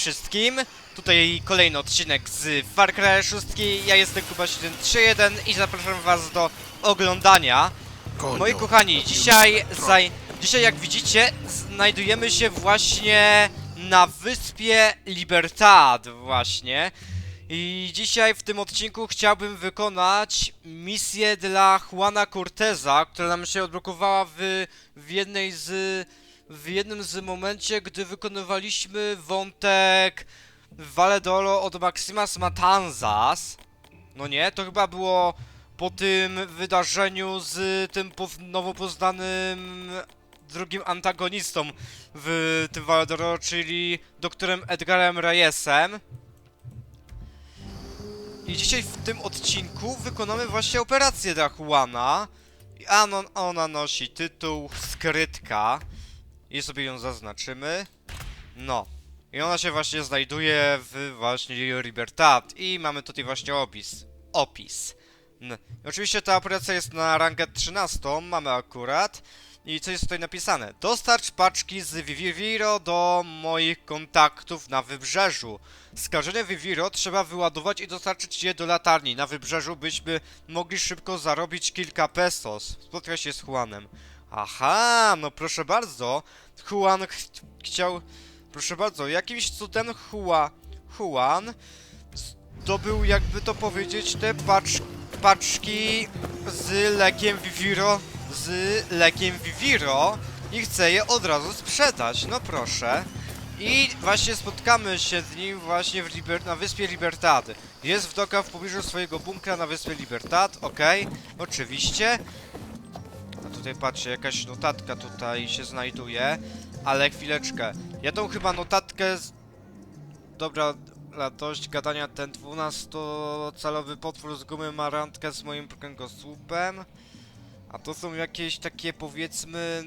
Wszystkim, tutaj kolejny odcinek z Far Cry 6, ja jestem Kuba731 i zapraszam was do oglądania. Moi kochani, dzisiaj, zaj... dzisiaj jak widzicie znajdujemy się właśnie na wyspie Libertad właśnie. I dzisiaj w tym odcinku chciałbym wykonać misję dla Juana Corteza, która nam się odblokowała w, w jednej z w jednym z momencie, gdy wykonywaliśmy wątek Valedolo od Maximas Matanzas. No nie, to chyba było po tym wydarzeniu z tym nowo poznanym drugim antagonistą w tym Valedoro, czyli doktorem Edgarem Reyesem. I dzisiaj w tym odcinku wykonamy właśnie operację dla ano- ona nosi tytuł Skrytka. I sobie ją zaznaczymy. No. I ona się właśnie znajduje w właśnie Libertad. I mamy tutaj właśnie opis. Opis. N. I oczywiście ta operacja jest na rangę 13, mamy akurat. I co jest tutaj napisane? Dostarcz paczki z Viviro do moich kontaktów na wybrzeżu. Skażenie Viviro trzeba wyładować i dostarczyć je do latarni na wybrzeżu, byśmy mogli szybko zarobić kilka pesos. Spotkaj się z Juanem. Aha, no proszę bardzo. Juan ch chciał... Proszę bardzo, jakimś cudem Hua... Juan zdobył, jakby to powiedzieć, te pacz paczki z lekiem Viviro, z lekiem Viviro i chce je od razu sprzedać, no proszę. I właśnie spotkamy się z nim właśnie na wyspie Libertad. Jest w dokach w pobliżu swojego bunkra na wyspie Libertad, okej, oczywiście. A tutaj patrzcie, jakaś notatka tutaj się znajduje. Ale chwileczkę. Ja tą chyba notatkę z... Dobra, dla dość gadania ten 12-calowy potwór z gumy ma randkę z moim kręgosłupem. A to są jakieś takie powiedzmy...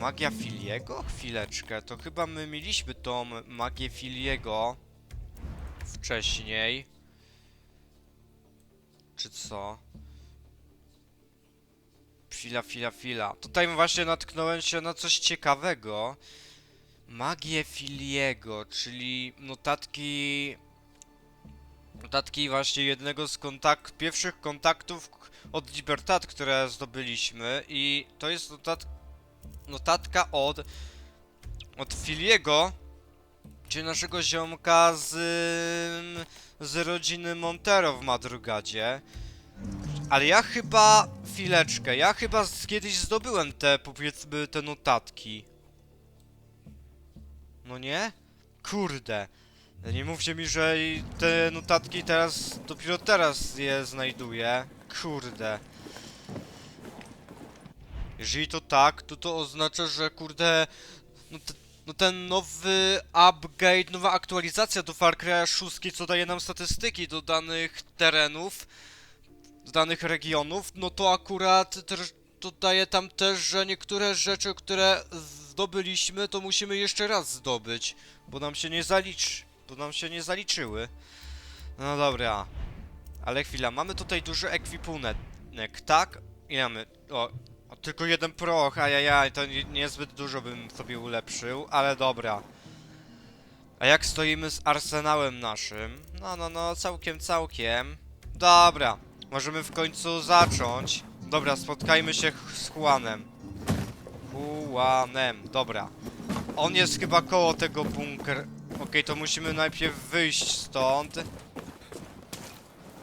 Magia Filiego? Chwileczkę, to chyba my mieliśmy tą magię Filiego wcześniej. Czy co? Chwila, chwila, chwila. Tutaj właśnie natknąłem się na coś ciekawego. Magię Filiego, czyli notatki... Notatki właśnie jednego z kontakt... pierwszych kontaktów od Libertad, które zdobyliśmy i to jest notat... notatka od... od Filiego, czyli naszego ziomka z... z rodziny Montero w Madrugadzie. Ale ja chyba... Chwileczkę, ja chyba kiedyś zdobyłem te, powiedzmy, te notatki. No nie? Kurde. Nie mówcie mi, że te notatki teraz, dopiero teraz je znajduję. Kurde. Jeżeli to tak, to to oznacza, że kurde... No, te, no ten nowy upgrade, nowa aktualizacja do Far Cry 6, co daje nam statystyki do danych terenów, z danych regionów, no to akurat też dodaje tam też, że niektóre rzeczy, które zdobyliśmy, to musimy jeszcze raz zdobyć, bo nam się nie zaliczy, bo nam się nie zaliczyły. No dobra. Ale chwila, mamy tutaj duży ekwipunek, tak? I mamy, o, o, tylko jeden proch, ajajaj, to nie, niezbyt dużo bym sobie ulepszył, ale dobra. A jak stoimy z arsenałem naszym? No, no, no, całkiem, całkiem. Dobra, możemy w końcu zacząć. Dobra, spotkajmy się z Juanem. Juanem, dobra. On jest chyba koło tego bunker. Okej, to musimy najpierw wyjść stąd.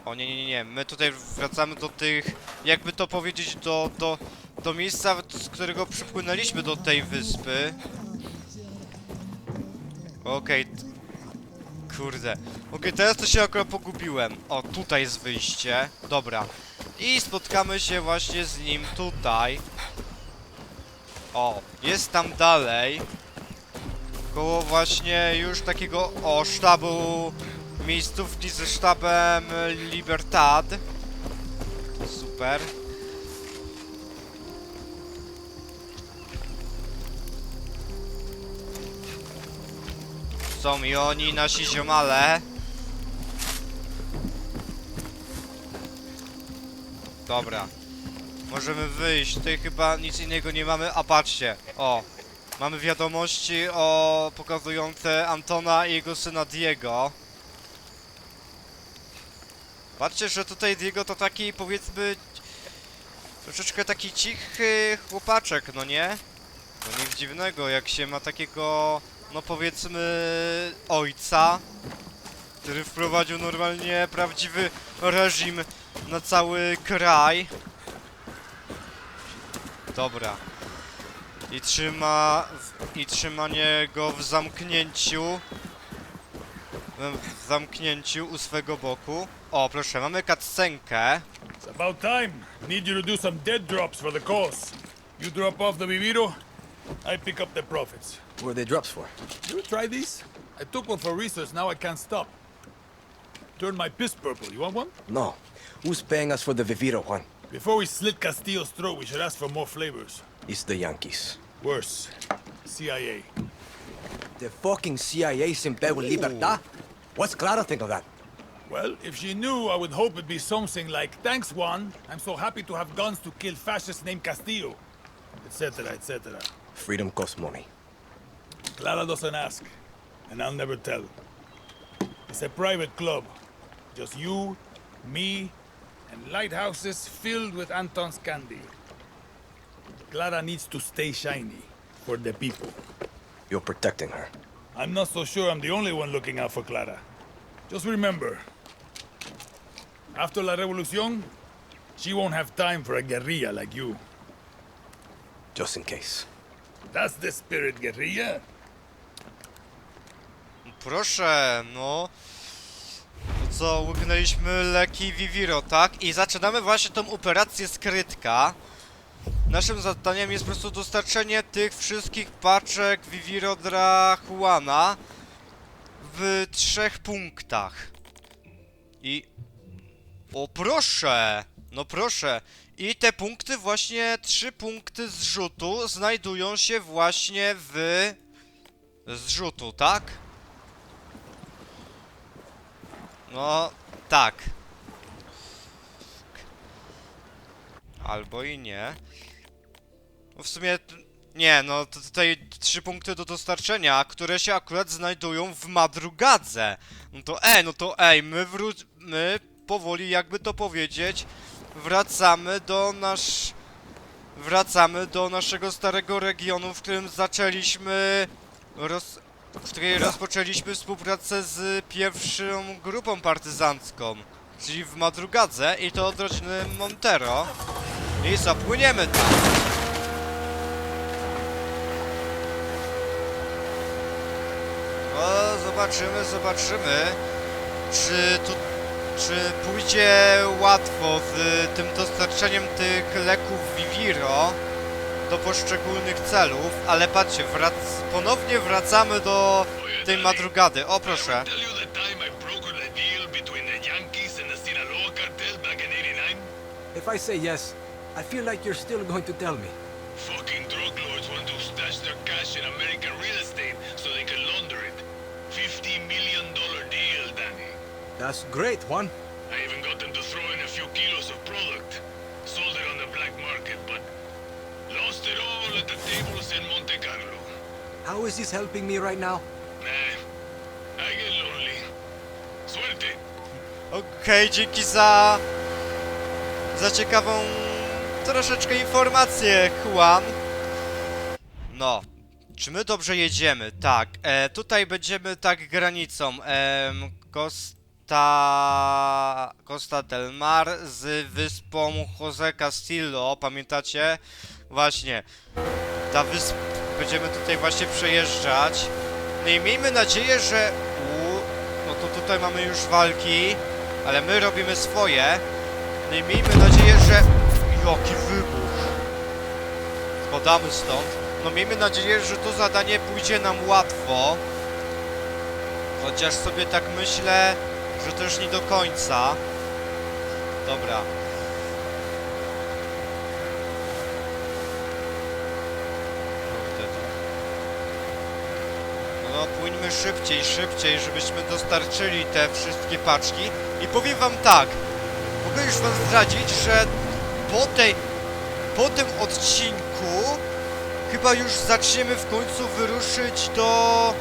O nie, nie, nie, nie. My tutaj wracamy do tych, jakby to powiedzieć, do, do, do miejsca, z którego przypłynęliśmy do tej wyspy. Okej. t- Kurde. Okej, teraz to się akurat pogubiłem. O, tutaj jest wyjście. Dobra. I spotkamy się właśnie z nim tutaj. O, jest tam dalej. Koło właśnie już takiego, o, sztabu miejscówki ze sztabem Libertad. Super. Są i oni, nasi ziomale. Dobra. Możemy wyjść. Tutaj chyba nic innego nie mamy. A patrzcie. O. Mamy wiadomości o pokazujące Antona i jego syna Diego. Patrzcie, że tutaj Diego to taki powiedzmy troszeczkę taki cichy chłopaczek, no nie? No nic dziwnego, jak się ma takiego, no powiedzmy, ojca, który wprowadził normalnie prawdziwy reżim na cały kraj. Dobra. I trzyma... w- I trzymanie go w zamknięciu. W zamknięciu u swego boku. O, proszę, mamy cutscenkę. It's about time. Need you to do some dead drops for the cause. You drop off the Viviro, I pick up the profits. What are the drops for? You try these? I took one for research, now I can't stop. Turn my piss purple. You want one? No. Who's paying us for the Viviro one? Before we slit Castillo's throat, we should ask for more flavors. It's the Yankees. Worse. CIA. The fucking CIA's in bed with Libertad? What's Clara think of that? Well, if she knew, I would hope it'd be something like, Thanks, Juan. I'm so happy to have guns to kill fascists named Castillo. Etc., etc. Freedom costs money. Clara doesn't ask, and I'll never tell. It's a private club. Just you, me, and lighthouses filled with Anton's candy. Clara needs to stay shiny for the people. You're protecting her. I'm not so sure I'm the only one looking out for Clara. Just remember, after La Revolucion, she won't have time for a guerrilla like you. Just in case. That's the spirit, guerrilla. Proszę, no. To co, łyknęliśmy leki Viviro, tak? I zaczynamy właśnie tą operację skrytka. Naszym zadaniem jest po prostu dostarczenie tych wszystkich paczek Viviro dla Juana w trzech punktach. I... O proszę! No proszę! I te punkty, właśnie trzy punkty zrzutu znajdują się właśnie w... Zrzutu, tak? No, tak. Albo i nie. No w sumie, nie, no to tutaj trzy punkty do dostarczenia, które się akurat znajdują w Madrugadze. No to ej, no to ej, my wró- my powoli, jakby to powiedzieć, wracamy do nasz... Wracamy do naszego starego regionu, w którym zaczęliśmy roz... w której rozpoczęliśmy współpracę z pierwszą grupą partyzancką, czyli w Madrugadze i to od rodziny Montero. I zapłyniemy tam. No, zobaczymy, zobaczymy, czy tu, czy pójdzie łatwo z tym dostarczeniem tych leków Viviro do poszczególnych celów, ale patrzcie, wrac ponownie wracamy do tej madrugady. O proszę. Tell you the time I brokered a deal between the Yankees and the Sinaloa cartel back in 89? If I say yes, I feel like you're still going to tell me. Fucking drug lords want to stash their cash in American real estate so they can launder it. $50 million deal, Danny. That's great, Juan. How is this helping me right now? Nah, I get lonely. Suerte. Okej, dzięki za... za ciekawą troszeczkę informację, Juan. No, czy my dobrze jedziemy? Tak, e, tutaj będziemy tak granicą. em, Costa... Costa del Mar z wyspą Jose Castillo, pamiętacie? Właśnie, ta wyspa... Będziemy tutaj właśnie przejeżdżać. No i miejmy nadzieję, że... U, no to tutaj mamy już walki, ale my robimy swoje. No i miejmy nadzieję, że... Jaki wybuch! Spadamy stąd. No miejmy nadzieję, że to zadanie pójdzie nam łatwo. Chociaż sobie tak myślę, że też nie do końca. Dobra. Kurde, to... No płyńmy szybciej, szybciej, żebyśmy dostarczyli te wszystkie paczki. I powiem wam tak, mogę już wam zdradzić, że po tej, po tym odcinku chyba już zaczniemy w końcu wyruszyć do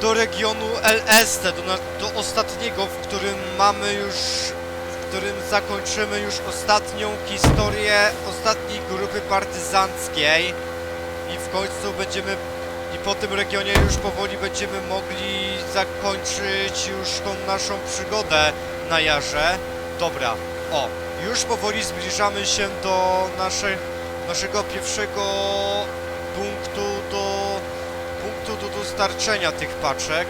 do regionu LST, do, do ostatniego, w którym mamy już, w którym zakończymy już ostatnią historię ostatniej grupy partyzanckiej i w końcu będziemy po tym regionie już powoli będziemy mogli zakończyć już tą naszą przygodę na jarze. Dobra, o, już powoli zbliżamy się do naszej, naszego pierwszego punktu do punktu do dostarczenia tych paczek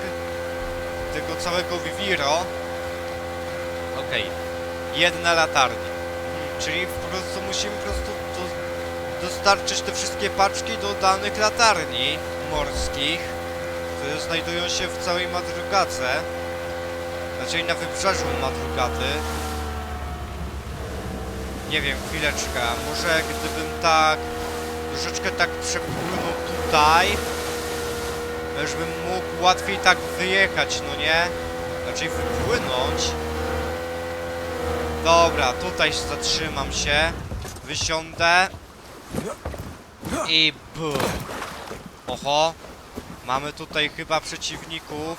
tego całego Viviro okej jedna latarnia Mhm, czyli po prostu musimy po prostu dostarczyć te wszystkie paczki do danych latarni morskich które znajdują się w całej Madrugadze znaczy na wybrzeżu Madrugady nie wiem, chwileczkę, może gdybym tak troszeczkę tak przepłynął tutaj już bym mógł łatwiej tak wyjechać, no nie? Raczej wypłynąć. Dobra, tutaj zatrzymam się. Wysiądę. I bum. Oho. Mamy tutaj chyba przeciwników.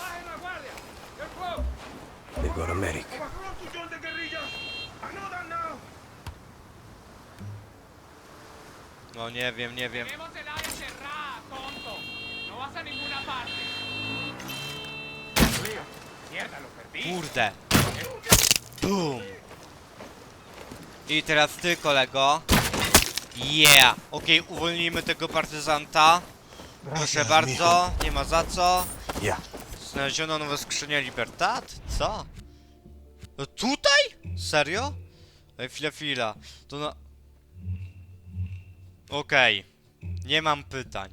They've got a medic. No nie wiem, nie wiem. Kurde. Bum. I teraz ty, kolego. Yeah. Okej, uwolnijmy tego partyzanta. Proszę bardzo, nie ma za co. Yeah. Znaleziono nowe skrzynie Libertad? Co? No tutaj? Serio? Ej, chwila, chwila. To na... Okej. Nie mam pytań.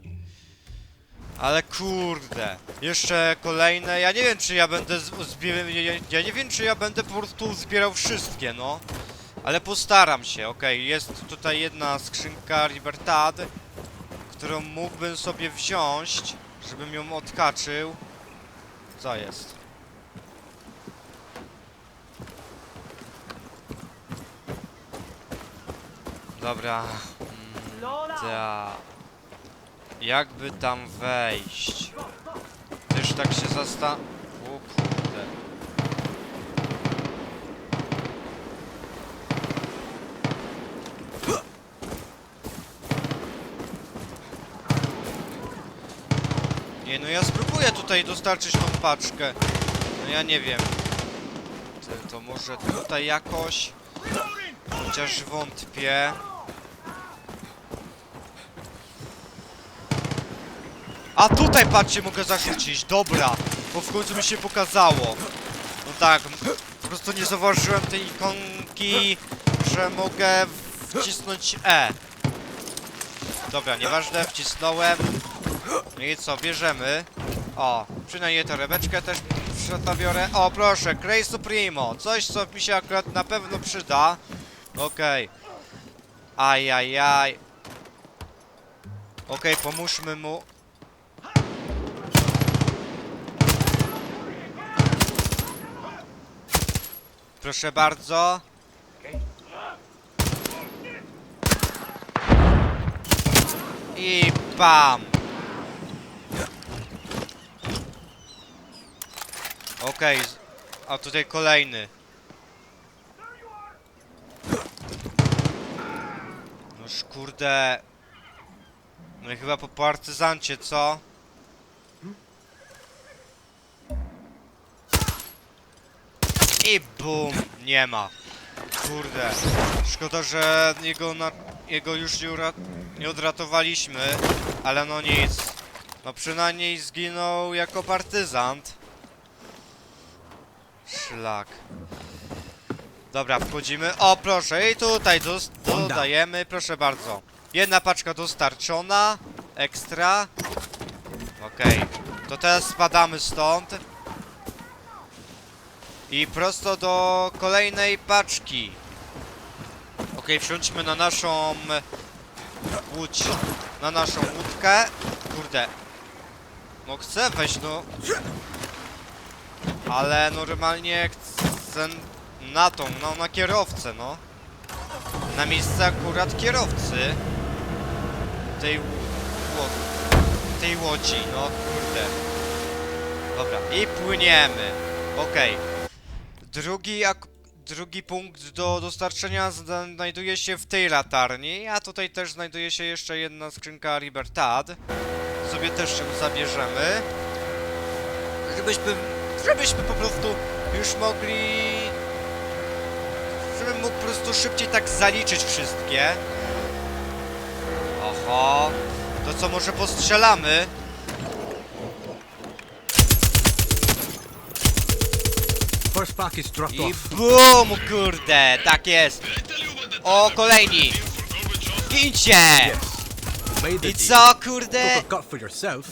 Ale kurde. Jeszcze kolejne... Ja nie wiem, czy ja będę zbierał... Ja, ja nie wiem, czy ja będę po prostu zbierał wszystkie, no. Ale postaram się, okej. Jest tutaj jedna skrzynka Libertad, którą mógłbym sobie wziąć, żebym ją odkaczył. Co jest? Dobra. Mm, ta. Jakby tam wejść? Też tak się zasta... tutaj dostarczyć tą paczkę. No ja nie wiem. To, może tutaj jakoś. Chociaż wątpię. A tutaj patrzcie mogę zarzucić, dobra. Bo w końcu mi się pokazało. No tak, po prostu nie zauważyłem tej ikonki, że mogę wcisnąć E. Dobra, nieważne, wcisnąłem. No i co, bierzemy. O, przynajmniej torebeczkę też przebiorę. O, proszę, Grey Supremo. Coś, co mi się akurat na pewno przyda. Okej. Ajajaj. Okej, pomóżmy mu. Proszę bardzo. I bam! Okej, a tutaj kolejny. Noż kurde. No i chyba po partyzancie, co? I bum! Nie ma. Kurde. Szkoda, że jego, na, jego już nie, nie odratowaliśmy, ale no nic. No przynajmniej zginął jako partyzant. Szlak. Dobra, wchodzimy. O, proszę, i tutaj dodajemy, proszę bardzo. Jedna paczka dostarczona. Ekstra. Okej. To teraz spadamy stąd. I prosto do kolejnej paczki. Okej, wsiądźmy na naszą łódź. Na naszą łódkę. Kurde. No chcę wejść, no. Ale normalnie chcę na tą, no na kierowcę, no. Na miejsce akurat kierowcy tej tej łodzi, no kurde. Dobra, i płyniemy. Okej. Drugi, ak- drugi punkt do dostarczenia zna- znajduje się w tej latarni, a tutaj też znajduje się jeszcze jedna skrzynka Libertad. Sobie też ją zabierzemy. Żebyśmy, żebyśmy po prostu już mogli... Żebym mógł po prostu szybciej tak zaliczyć wszystkie. Oho. To co, może postrzelamy? I. BUM! Kurde, tak jest! O, kolejni! The I co, kurde?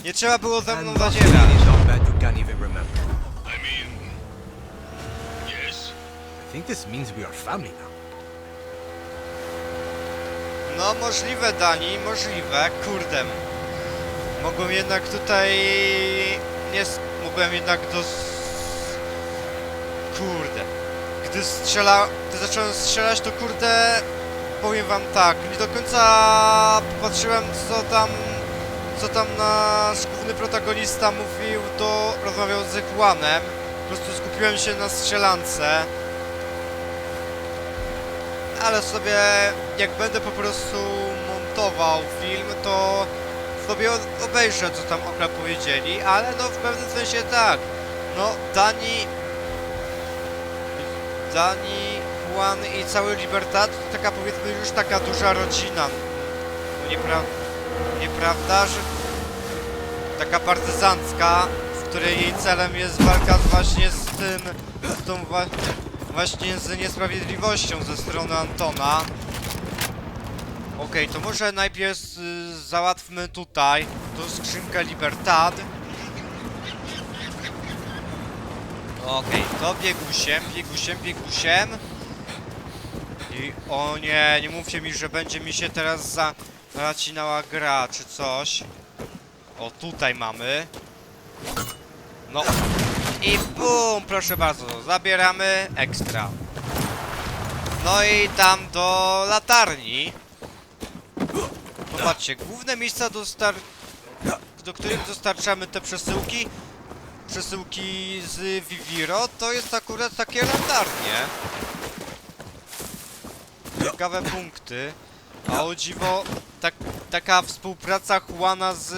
Nie trzeba było ze mną zadzierać. Think this means we are family now. No, możliwe, Dani, możliwe. Kurde. Mogłem jednak tutaj... Nie... Mogłem jednak do... Kurde. Gdy strzela... Gdy zacząłem strzelać, to kurde... Powiem wam tak, nie do końca popatrzyłem co tam... Co tam nasz główny protagonista mówił, to rozmawiał z Juanem. Po prostu skupiłem się na strzelance. Ale sobie, jak będę po prostu montował film, to sobie obejrzę, co tam okra powiedzieli, ale no w pewnym sensie tak. No, Dani... Dani, Juan i cały Libertad to taka powiedzmy już taka duża rodzina. No niepra... Nieprawda, że... Taka partyzancka, w której jej celem jest walka właśnie z tym... Z tą wa... Właśnie z niesprawiedliwością ze strony Antona. Okej, to może najpierw y, załatwmy tutaj tą skrzynkę Libertad. Okej, to biegusiem, biegusiem, biegusiem. I o nie, nie mówcie mi, że będzie mi się teraz za zacinała gra czy coś. O, tutaj mamy. No. I bum, proszę bardzo, zabieramy ekstra. No i tam do latarni. Popatrzcie, główne miejsca do których dostarczamy te przesyłki, przesyłki z Viviro, to jest akurat takie latarnie. Ciekawe punkty. A o dziwo, tak, taka współpraca Juana z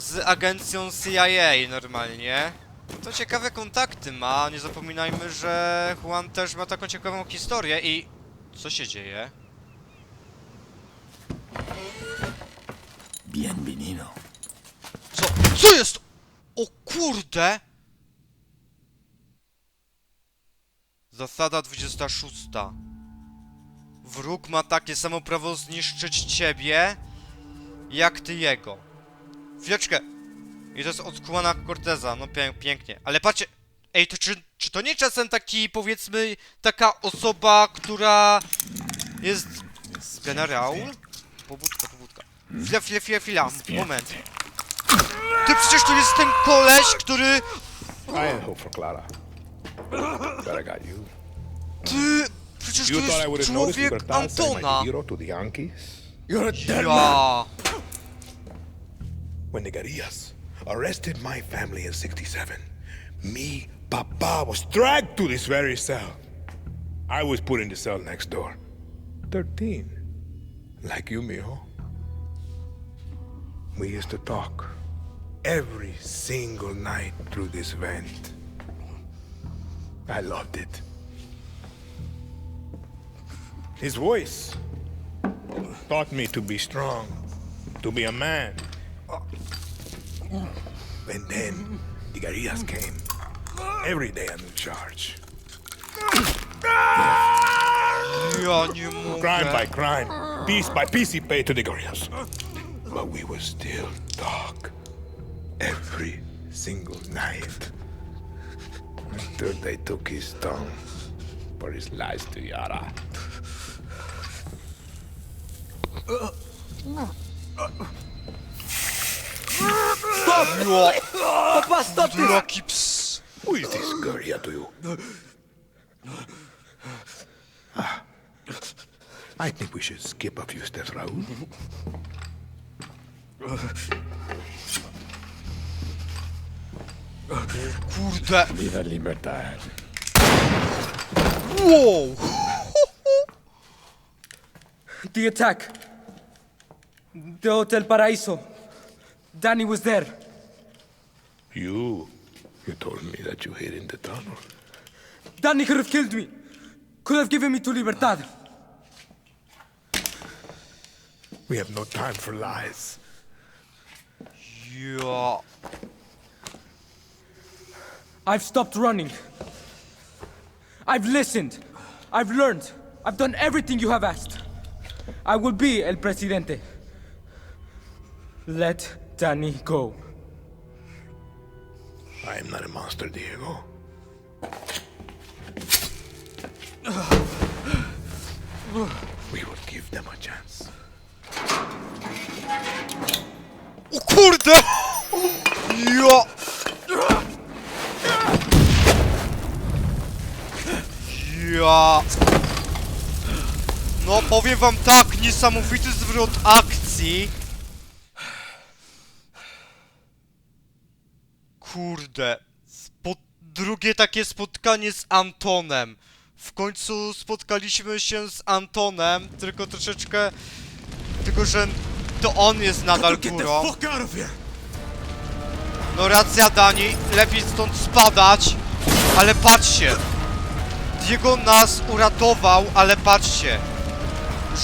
z agencją CIA normalnie. To ciekawe kontakty ma, nie zapominajmy, że Juan też ma taką ciekawą historię i... Co się dzieje? Bienvenido. Co? Co jest? O kurde! Zasada 26. Wróg ma takie samo prawo zniszczyć ciebie, jak ty jego. Chwileczkę. I to jest od Juana Corteza, no pię pięknie. Ale patrzcie, ej, to czy, czy to nie czasem taki, powiedzmy, taka osoba, która jest... Generał? Pobudka, pobudka. Chwila, chwila, chwila, chwila, moment. Ty przecież to jest ten koleś, który... I ain't hope for Clara. But I got you. Ty... Przecież to jest człowiek Antona. You're a dead man. When the guerrillas arrested my family in 67, me, Papa, was dragged to this very cell. I was put in the cell next door. 13. Like you, mijo. We used to talk every single night through this vent. I loved it. His voice taught me to be strong, to be a man. And then the guerrillas came. Every day a new charge. Ja nie Crime by crime, piece by piece he paid to the guerrillas. But we were still dark every single night. Until they took his tongue for his lies to Yara. Ja... Papa, stop this! Jaki ps... Who is this guerrilla to you? Ah, I think we should skip a few steps, Raul. Kurde. Viva libertad. Wow! The attack. The Hotel Paraíso. Danny was there. You. You told me that you hid in the tunnel. Danny could have killed me. Could have given me to Libertad. We have no time for lies. Ja. I've stopped running. I've listened. I've learned. I've done everything you have asked. I will be El Presidente. Let Danny go. I am not a monster, Diego. We will give them a chance. O kurde! Ja! Ja! No powiem wam tak, niesamowity zwrot akcji. Kurde. Spo drugie takie spotkanie z Antonem. W końcu spotkaliśmy się z Antonem, tylko troszeczkę... Tylko, że to on jest nadal górą. No racja Dani, lepiej stąd spadać, ale patrzcie. Diego nas uratował, ale patrzcie,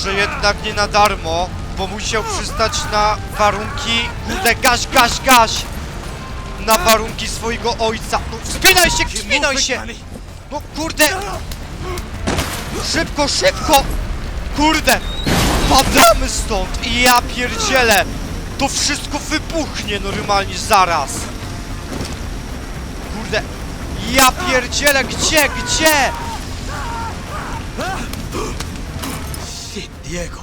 że jednak nie na darmo, bo musiał przystać na warunki, kurde, gaś, gaś, gaś, na warunki swojego ojca. No wspinaj się, wspinaj się! No kurde! Szybko, szybko! Kurde! Padamy stąd i ja pierdzielę! To wszystko wybuchnie normalnie zaraz! Kurde! Ja pierdzielę, gdzie, gdzie? Shit, Diego.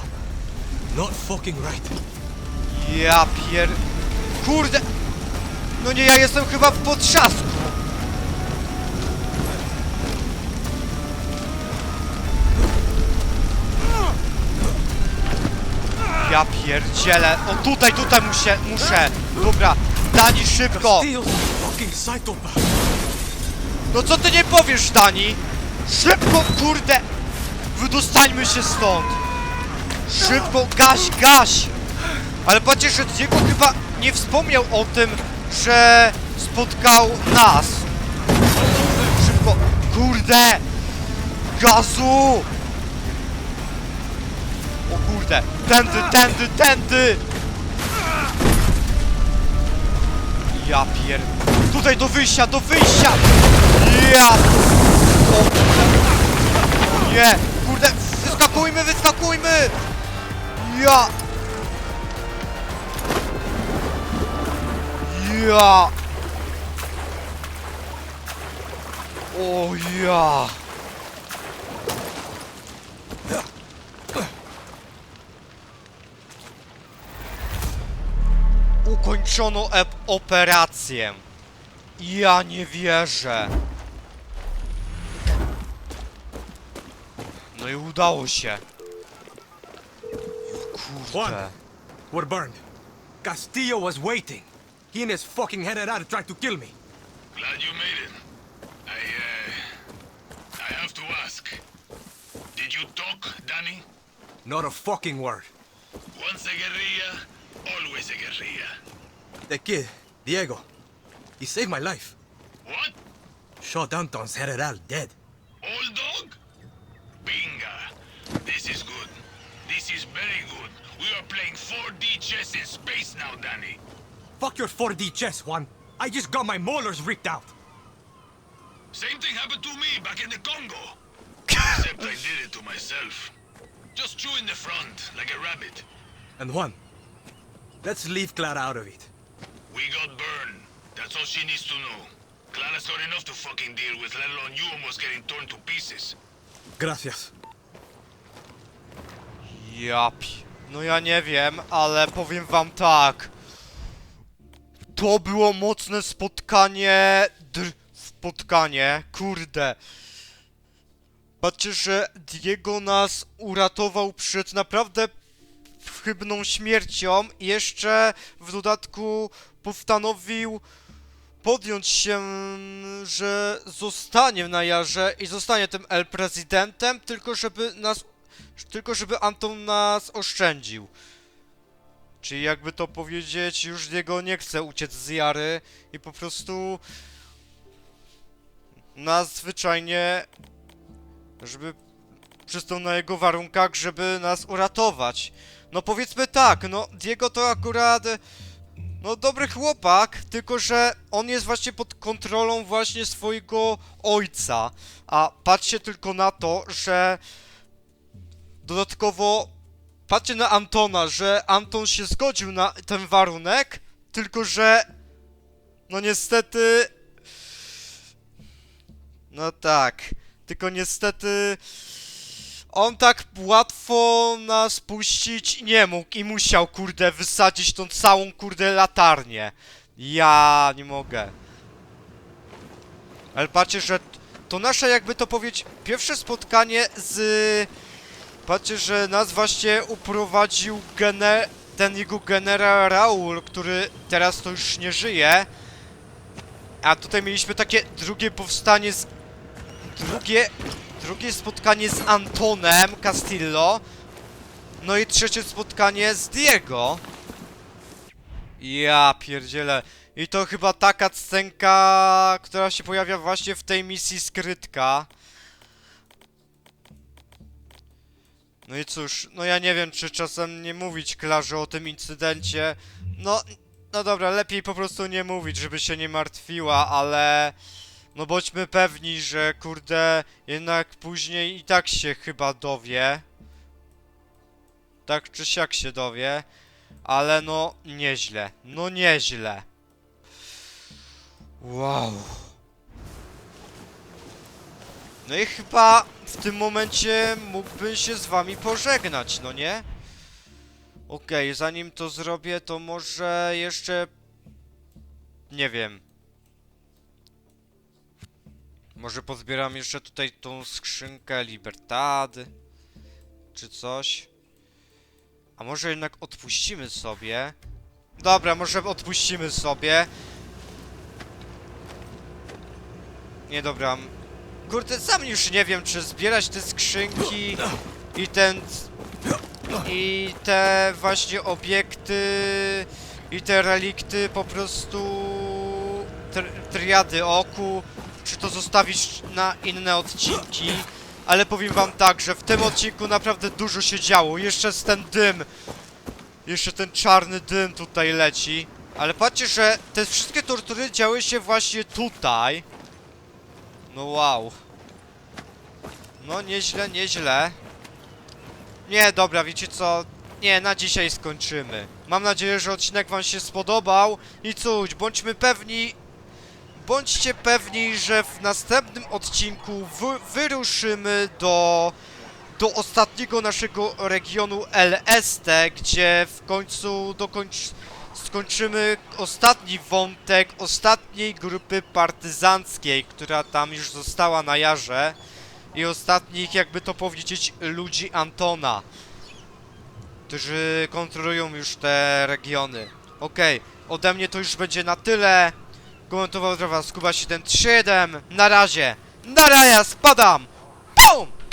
Not fucking right. Ja pier... Kurde! No nie, ja jestem chyba w potrzasku! Ja pierdzielę! O tutaj, tutaj muszę, muszę! Dobra, Dani, szybko! No co ty nie powiesz, Dani? Szybko, kurde! Wydostańmy się stąd! Szybko, gaś, gaś! Ale patrzcie, że Diego chyba nie wspomniał o tym, że spotkał nas. Szybko, kurde! Gazu! O kurde, tędy, tędy, tędy! Ja pier... Tutaj do wyjścia, do wyjścia! Ja! O! Nie! Kurde! Wyskakujmy, wyskakujmy! Ja! Ja! Ukończono operację. Ja nie wierzę. No i udało się. Juan, Kurde. we're burned. Castillo was waiting. He and his fucking out tried to kill me. Glad you made it. I, uh... I have to ask. Did you talk, Danny? Not a fucking word. Once a guerrilla, always a guerrilla. The kid, Diego, he saved my life. What? Shot Anton's out dead. Old dog? Binga. This is good. This is very good. We are playing 4D chess in space now, Danny. Fuck your 4D chess, Juan. I just got my molars ripped out. Same thing happened to me back in the Congo. Except I did it to myself. Just chew in the front, like a rabbit. And Juan, let's leave Clara out of it. We got burned. That's all she needs to know. Clara's got enough to fucking deal with, let alone you almost getting torn to pieces. Gracias. Ja pi... No ja nie wiem, ale powiem wam tak. To było mocne spotkanie... Dr... Spotkanie, kurde. Patrzcie, że Diego nas uratował przed naprawdę chybną śmiercią i jeszcze w dodatku postanowił podjąć się, że zostanie na jarze i zostanie tym El Prezydentem, tylko żeby nas, tylko żeby Anton nas oszczędził. Czyli jakby to powiedzieć, już jego nie chce uciec z Jary i po prostu nas zwyczajnie, żeby przystał na jego warunkach, żeby nas uratować. No powiedzmy tak, no Diego to akurat no dobry chłopak, tylko że on jest właśnie pod kontrolą właśnie swojego ojca. A patrzcie tylko na to, że dodatkowo patrzcie na Antona, że Anton się zgodził na ten warunek, tylko że no niestety no tak, tylko niestety on tak łatwo nas puścić nie mógł i musiał, kurde, wysadzić tą całą, kurde, latarnię. Ja nie mogę. Ale patrzcie, że to nasze, jakby to powiedzieć, pierwsze spotkanie z... Patrzcie, że nas właśnie uprowadził gene... ten jego generał Raul, który teraz to już nie żyje. A tutaj mieliśmy takie drugie powstanie z... Drugie Drugie spotkanie z Antonem Castillo. No i trzecie spotkanie z Diego. Ja pierdzielę. I to chyba taka scenka, która się pojawia właśnie w tej misji skrytka. No i cóż, no ja nie wiem, czy czasem nie mówić Klarze o tym incydencie. No, no dobra, lepiej po prostu nie mówić, żeby się nie martwiła, ale... No bądźmy pewni, że kurde, jednak później i tak się chyba dowie. Tak czy siak się dowie. Ale no, nieźle. No nieźle. Wow. No i chyba w tym momencie mógłbym się z wami pożegnać, no nie? Okej, zanim to zrobię, to może jeszcze... Nie wiem. Może pozbieram jeszcze tutaj tą skrzynkę Libertady Czy coś A może jednak odpuścimy sobie Dobra, może odpuścimy sobie Nie dobra Kurde, sam już nie wiem czy zbierać te skrzynki I ten I te właśnie obiekty I te relikty po prostu tr Triady oku czy to zostawić na inne odcinki. Ale powiem wam tak, że w tym odcinku naprawdę dużo się działo. Jeszcze ten dym. Jeszcze ten czarny dym tutaj leci. Ale patrzcie, że te wszystkie tortury działy się właśnie tutaj. No wow. No nieźle, nieźle. Nie, dobra, wiecie co? Nie, na dzisiaj skończymy. Mam nadzieję, że odcinek wam się spodobał. I cóż, bądźmy pewni, bądźcie pewni, że w następnym odcinku wy wyruszymy do, do ostatniego naszego regionu LST, gdzie w końcu dokończ, skończymy ostatni wątek ostatniej grupy partyzanckiej, która tam już została na jarze i ostatnich, jakby to powiedzieć, ludzi Antona, którzy kontrolują już te regiony. Okej, ode mnie to już będzie na tyle. Komentował dla was Kuba737. Na razie. Na raja, spadam. Bum!